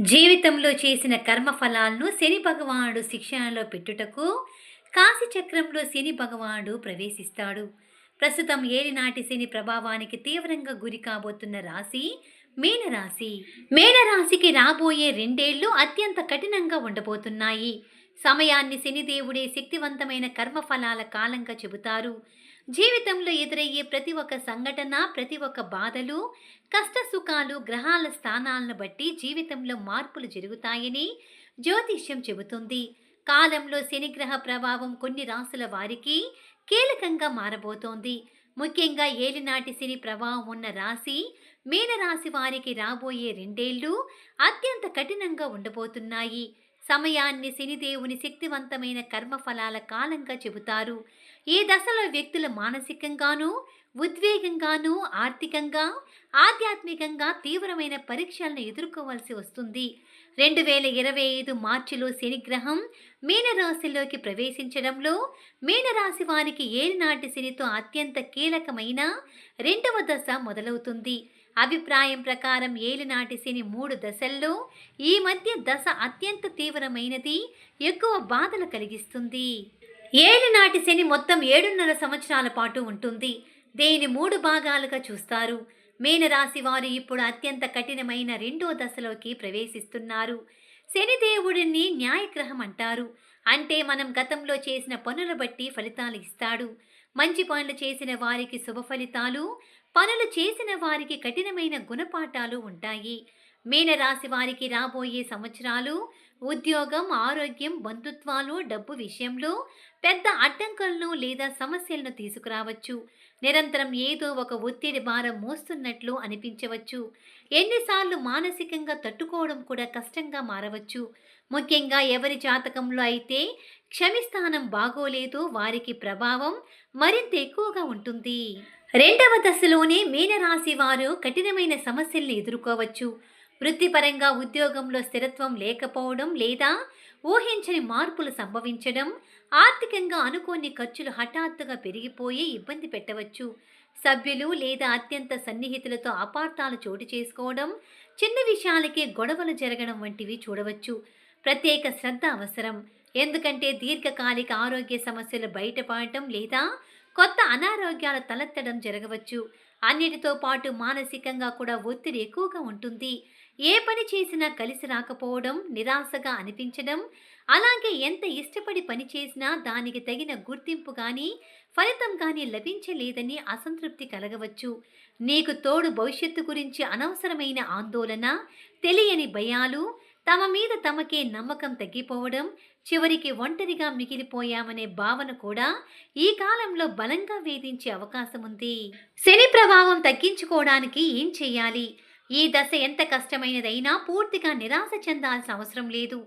జీవితంలో చేసిన కర్మఫలాలను శని భగవానుడు శిక్షణలో పెట్టుటకు కాశీచక్రంలో శని భగవానుడు ప్రవేశిస్తాడు. ప్రస్తుతం ఏలినాటి శని ప్రభావానికి తీవ్రంగా గురి కాబోతున్న రాశి మీనరాశి. మీనరాశికి రాబోయే రెండేళ్ళు అత్యంత కఠినంగా ఉండబోతున్నాయి. సమయాన్ని శనిదేవుడే శక్తివంతమైన కర్మఫలాల కాలంగా చెబుతారు. జీవితంలో ఎదురయ్యే ప్రతి ఒక్క సంఘటన ప్రతి ఒక్క బాధలు కష్ట సుఖాలు గ్రహాల స్థానాలను బట్టి జీవితంలో మార్పులు జరుగుతాయని జ్యోతిష్యం చెబుతుంది. కాలంలో శనిగ్రహ ప్రభావం కొన్ని రాసుల వారికి కీలకంగా మారబోతోంది. ముఖ్యంగా ఏలినాటి శని ప్రభావం ఉన్న రాశి మీనరాశి వారికి రాబోయే రెండేళ్ళు అత్యంత కఠినంగా ఉండబోతున్నాయి. సమయాన్ని శనిదేవుని శక్తివంతమైన కర్మఫలాల కాలంగా చెబుతారు. ఈ దశలో వ్యక్తులు మానసికంగానూ ఉద్వేగంగానూ ఆర్థికంగా ఆధ్యాత్మికంగా తీవ్రమైన పరీక్షలను ఎదుర్కోవాల్సి వస్తుంది. రెండు వేల ఇరవై ఐదు మార్చిలో శనిగ్రహం మీనరాశిలోకి ప్రవేశించడంలో మీనరాశి వారికి ఏలినాటి శనితో అత్యంత కీలకమైన రెండవ దశ మొదలవుతుంది. అభిప్రాయం ప్రకారం ఏలినాటి శని మూడు దశల్లో ఈ మధ్య దశ అత్యంత తీవ్రమైనది ఎక్కువ బాధలు కలిగిస్తుంది. ఏలినాటి శని మొత్తం ఏడున్నర సంవత్సరాల పాటు ఉంటుంది. దీని మూడు భాగాలుగా చూస్తారు? మీనరాశి వారు ఇప్పుడు అత్యంత కఠినమైన రెండో దశలోకి ప్రవేశిస్తున్నారు. శనిదేవుడిని న్యాయగ్రహం అంటారు. అంటే మనం గతంలో చేసిన పనుల బట్టి ఫలితాలు ఇస్తాడు. మంచి పనులు చేసిన వారికి శుభ ఫలితాలు పనులు చేసిన వారికి కఠినమైన గుణపాఠాలు ఉంటాయి. మీనరాశి వారికి రాబోయే సంవత్సరాలు ఉద్యోగం ఆరోగ్యం బంధుత్వాలు డబ్బు విషయంలో పెద్ద అడ్డంకులను లేదా సమస్యలను తీసుకురావచ్చు. నిరంతరం ఏదో ఒక ఒత్తిడి భారం మోస్తున్నట్లు అనిపించవచ్చు. ఎన్నిసార్లు మానసికంగా తట్టుకోవడం కూడా కష్టంగా మారవచ్చు. ముఖ్యంగా ఎవరి జాతకంలో అయితే క్షమిస్థానం బాగోలేదు వారికి ప్రభావం మరింత ఎక్కువగా ఉంటుంది. రెండవ దశలోనే మీనరాశి వారు కఠినమైన సమస్యల్ని ఎదుర్కోవచ్చు. వృత్తిపరంగా ఉద్యోగంలో స్థిరత్వం లేకపోవడం లేదా ఊహించని మార్పులు సంభవించడం ఆర్థికంగా అనుకోని ఖర్చులు హఠాత్తుగా పెరిగిపోయి ఇబ్బంది పెట్టవచ్చు. సభ్యులు లేదా అత్యంత సన్నిహితులతో అపార్థాలు చోటు చేసుకోవడం చిన్న విషయాలకే గొడవలు జరగడం వంటివి చూడవచ్చు. ప్రత్యేక శ్రద్ధ అవసరం. ఎందుకంటే దీర్ఘకాలిక ఆరోగ్య సమస్యలు బయటపడటం లేదా కొత్త అనారోగ్యాలు తలెత్తడం జరగవచ్చు. అన్నిటితో పాటు మానసికంగా కూడా ఒత్తిడి ఎక్కువగా ఉంటుంది. ఏ పని చేసినా కలిసి రాకపోవడం నిరాశగా అనిపించడం అలాగే ఎంత ఇష్టపడి పని చేసినా దానికి తగిన గుర్తింపు కానీ ఫలితం కానీ లభించలేదని అసంతృప్తి కలగవచ్చు. నీకు తోడు భవిష్యత్తు గురించి అనవసరమైన ఆందోళన తెలియని భయాలు తమ మీద తమకే నమ్మకం తగ్గిపోవడం చివరికి ఒంటరిగా మిగిలిపోయామనే భావన కూడా ఈ కాలంలో బలంగా వేధించే అవకాశం ఉంది శని ప్రభావం తగ్గించుకోవడానికి ఏం చేయాలి? ఈ దశ ఎంత కష్టమైనదైనా పూర్తిగా నిరాశ చెందాల్సిన అవసరం లేదు.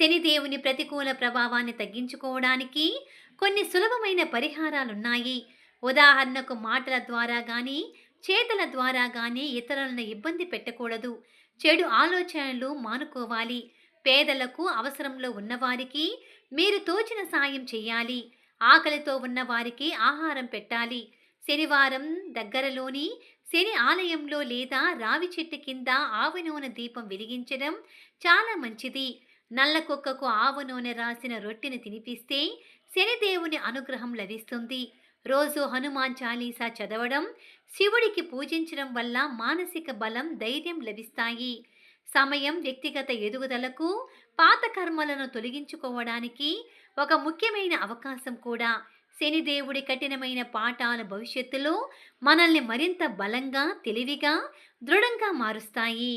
శనిదేవుని ప్రతికూల ప్రభావాన్ని తగ్గించుకోవడానికి కొన్ని సులభమైన పరిహారాలున్నాయి. ఉదాహరణకు మాటల ద్వారా కానీ చేతల ద్వారా కానీ ఇతరులను ఇబ్బంది పెట్టకూడదు. చెడు ఆలోచనలు మానుకోవాలి. పేదలకు అవసరంలో ఉన్నవారికి మీరు తోచిన సాయం చేయాలి. ఆకలితో ఉన్నవారికి ఆహారం పెట్టాలి. శనివారం దగ్గరలోని శని ఆలయంలో లేదా రావి చెట్టు కింద ఆవనూనె దీపం వెలిగించడం చాలా మంచిది. నల్ల కుక్కకు నూనె రాసిన రొట్టెని తినిపిస్తే శనిదేవుని అనుగ్రహం లభిస్తుంది. రోజు హనుమాన్ చాలీసా చదవడం శివుడికి పూజించడం వల్ల మానసిక బలం ధైర్యం లభిస్తాయి. సమయం వ్యక్తిగత ఎదుగుదలకు పాత కర్మలను తొలగించుకోవడానికి ఒక ముఖ్యమైన అవకాశం కూడా. శనిదేవుడి కఠినమైన పాఠాలు భవిష్యత్తులో మనల్ని మరింత బలంగా తెలివిగా దృఢంగా మారుస్తాయి.